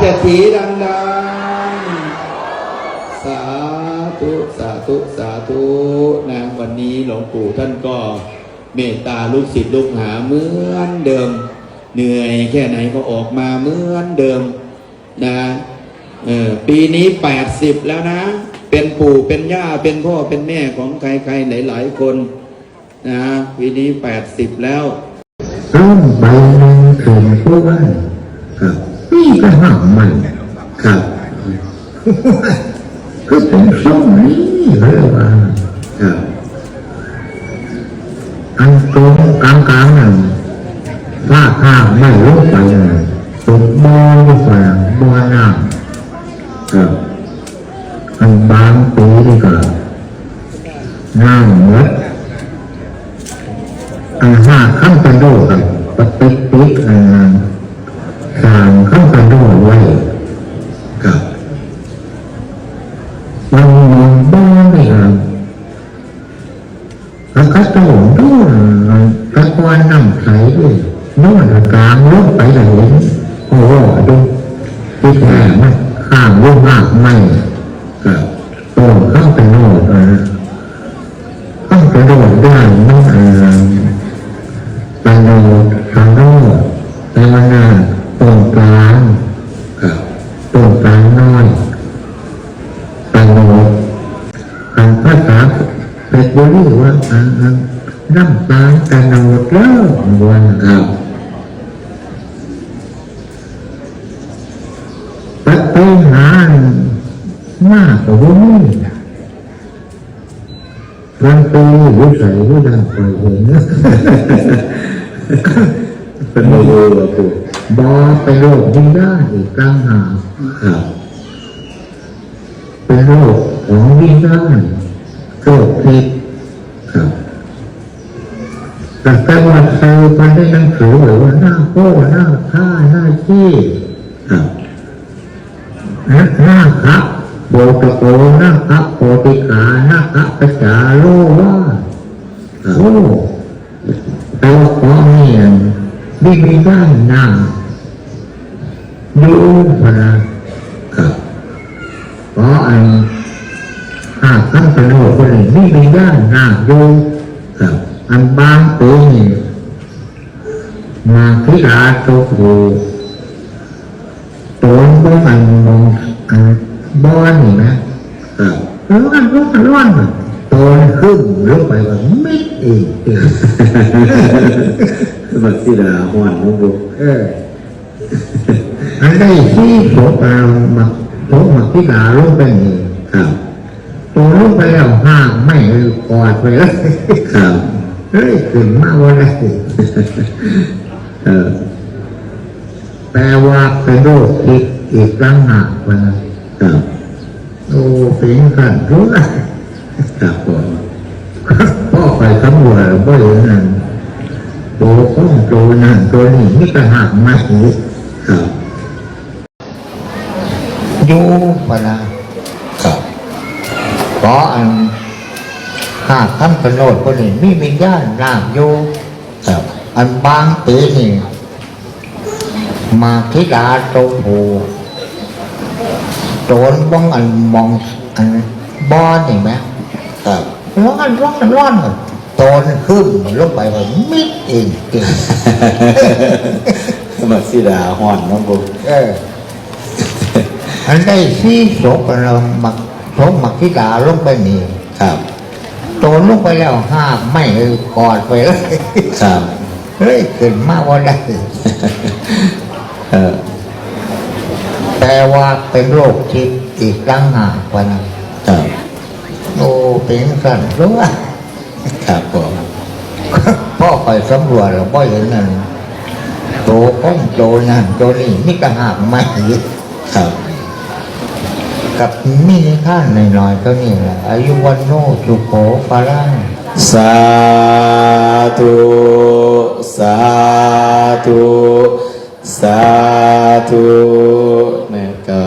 เศรษฐีดังๆ สาธุ สาธุ สาธุนะวันนี้หลวงปู่ท่านก็เมตตาลูกศิษย์ลูกหาเหมือนเดิม เหนื่อยแค่ไหนก็ออกมาเหมือนเดิมนะเออปีนี้แปดสิบแล้วนะ เป็นปู่เป็นย่าเป็นพ่อเป็นแม่ของใครๆหลายๆคนนะปีนี้แปดสิบแล้วร่มใบหนึ่งถึงเพื่อน ก็ห้ามมันครับก็เป็นช่วงนี้เลยว่าครับอันตรงกลางกลางๆนั่นถ้าข้ามไม่ลงไปน่ะตกบ่อลงไปบ่อน้ำครับอันบางปีนี่ก็น้ำหมดอาหาข้ามกันโดดกับปฏิปิกอ่า งลงไปไหลโอ้โหดูที่แท้มัน ภาษาเป็ดบุรีว่าอันอันน้ำตาลกระโนดเลิกวันครับไปไปหามากกว่านี้มันตีวิสัยวิดังไปเห็นะเป็นโมโหหรอปู่บอเป็นโรคยิ่งได้กตั้งหาครับเป็นโรคของยิ่งได้ โรคพิษครับแต่แต่ว่าเธอมันได้หนังสือหรือว่าหน้าโป้หน้าฆ่าหน้าขี้ครับหน้าครับโบตะโกหน้าครับโปติกาหน้าครับกระจาโลว่าโอ้แต่ว่าขอเนี่ยไม่มีด้านหน้าดูพนะครับเพราะอัน หากตั้งแต่โลกคนนี้ไม่มีด้านหน้าดูครับอันบางตัวนี่มาพิลาตัวผูตัวบ่มันมองอันบ้อนนี่นะครับร้อนร้อนร้อนตัวนี่ขึ้นลงไปว่าไม่เองเองบัดสิดาหอนหลวงปู่เอออันได้ที่โสกามาโสมาพิลาลงไปนี่ครับ ตัวลงไปแล้วห้ามไม่เลยกอดไปเลยครับเฮ้ยถึงมาวันไหนเออแปลว่าเป็นโรคพิษอีกตั้งหากวันนั้นครับโอ้เป็นกันรู้นะครับผมพ่อไปสำรวจบ่เห็นนั่นตัวข้องตัวนั่นตัวนี้นี่ก็หักมาหูครับอยู่ปะนะครับ เพราะอันหากท่านกระโนดคนนี้มีวิญญาณร่างอยู่ครับอันบางปีนี่มาทิดาโตโหโจรบ้องอันมองอันบ้อนเห็นไหมครับร้อนร้อนร้อนโตนขึ้นลงไปว่ามิดเองเก่งบัดสิดาหอนหลวงปู่เอออันได้ที่ศพเราหมัก ศพหมักทิดาลงไปนี่ครับโตนลงไปแล้วห้ามไม่เออกอดไปเลยครับเฮ้ยขึ้นมาว่าได้เออแต่ว่าเป็นโรคทิพย์อีกตั้งหากวันนั้นครับโอ้เป็นสั่นรู้ว่าครับผมพ่อไปสำรวจแล้วพ่อเห็นนั่นโตก้องโตนั่นโตนี่นี่ก็หากไม่ครับ กับมีนิท่านหน่อยๆเท่านี้แหละอายุวันโนสุโขภาลังสาธุสาธุสาธุนะก็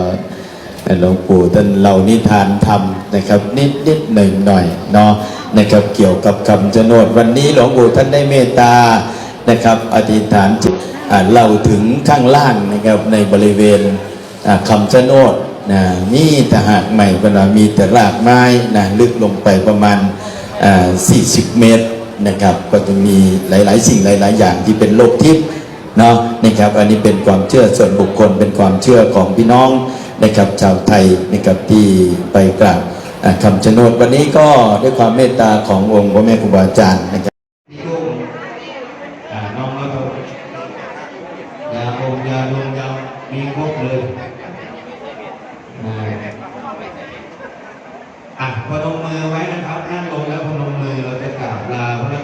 หลวงปู่ท่านเล่านิทานธรรมนะครับ นิดนิดหนึ่งหน่อยเนาะนะครับเกี่ยวกับคำชะโนดวันนี้หลวงปู่ท่านได้เมตตานะครับ อธิษฐานจิตเล่าถึงข้างล่างนะครับในบริเวณคำชะโนด นะมีแต่หากใหม่เวลามีแต่รากไม้นะลึกลงไปประมาณ 40 เมตรนะครับ ก็จะมีหลาย ๆ สิ่งหลาย ๆ อย่างที่เป็นโลกทิพย์เนาะนะครับ อันนี้เป็นความเชื่อส่วนบุคคลเป็นความเชื่อของพี่น้องนะครับชาวไทยนะครับที่ไปกราบอ่าคำชะโนดวันนี้ก็ด้วยความเมตตาขององค์พระแม่ครูบาอาจารย์นะครับน้องก็ยาอมยาดมยามีครบเลย อะพนมมือไว้นะครับนั่งลงแล้วพนมมือเราจะกราบลาพระ